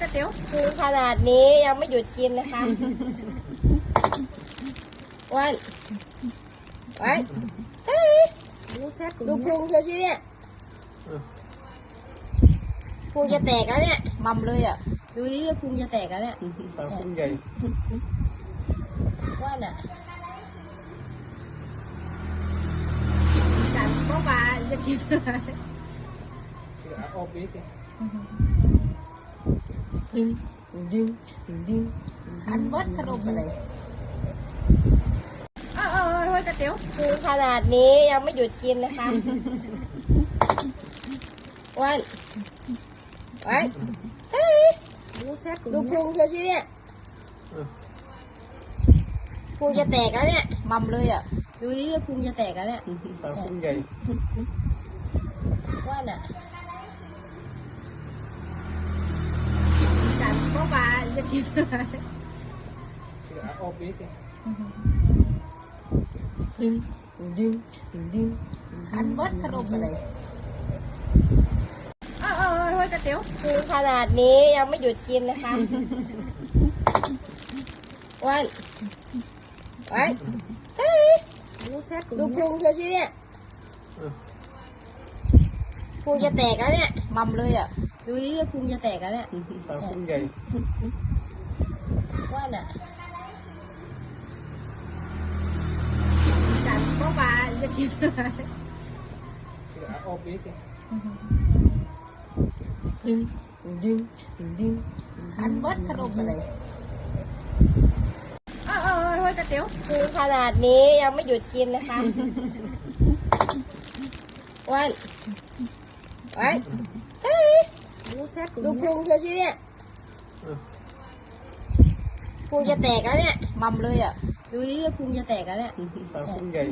ก๋วยเตี๋ยวคือขนาดนี้ยังไม่หยุดกินนะคะอ้วันอ้วันเฮ้ยดูแซ่บดูพุงเธอสิเนี่ยพุงจะแตกแล้วเนี่ย มัมเลยอะ ดูดิพุงจะแตกแล้วเนี่ยสาวพุงใหญ่อ้วันอะจัดก็มาจะกินออกปีกดึ งดึงดึงอันเบิดขนมอะไรเออเออเออก๋วยเตี๋ยวคือขนาดนี้ยังไม่หยุดกินนะคะวันอ้วันเฮ้ยดูแซ่บดูพุงเธอสิเนี่ยพุงจะแตกแล้วเนี่ยมัมเลยอะ ดูดิพุงจะแตกแล้วเนี่ยวพุงใหญ่อ้วันอะ จัดก็มา จะกินออปีกดึงดึงดึงอันเบิดขนมอะไรเออเออเออก๋วยเตี๋ยวคือขนาดนี้ยังไม่หยุดกินนะคะวันอ้วันเฮ้ยดูแซ่บดูพุงเธอสิเนี่ย พุงจะแตกแล้วเนี่ย มัมเลยอะ ดูดิพุงจะแตกแล้วเนี่ย สาวพุงใหญ่อ้วันอะจัดก็มาจะกินออกปีกดึงดึงดึงอันเบิดขนมอะไรเออเออเออก๋วยเตี๋ยวคือขนาดนี้ยังไม่หยุดกินนะคะอ้วัน อ้วันเฮ้ยดูแซ่บดูพุงเธอสิเนี่ยพุงจะแตกแล้วเนี่ย มัมเลยอะ ดูดิพุงจะแตกแล้วเนี่ยสาวพุงใหญ่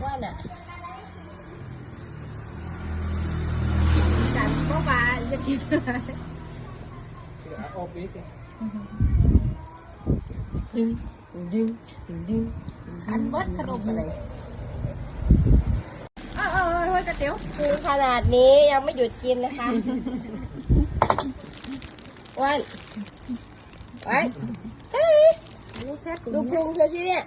อ้วันอะจัดก็มาจะกินออกปีกดึงดึงดึงอันเบิดขนมอะไรเอ อเออเออก๋วยเตี๋ยวคือขนาดนี้ยังไม่หยุดกินนะคะอ้วันอ้วันเฮ้ยดูแซ่บดูพุงเธอสิเนี่ย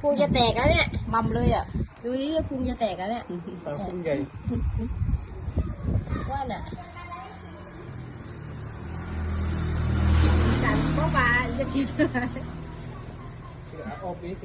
พุงจะแตกแล้วเนี่ย มัมเลยอะ ดูดิพุงจะแตกแล้วเนี่ยสาวพุงใหญ่อ้วันอะจัดก็มาจะกินออกปีก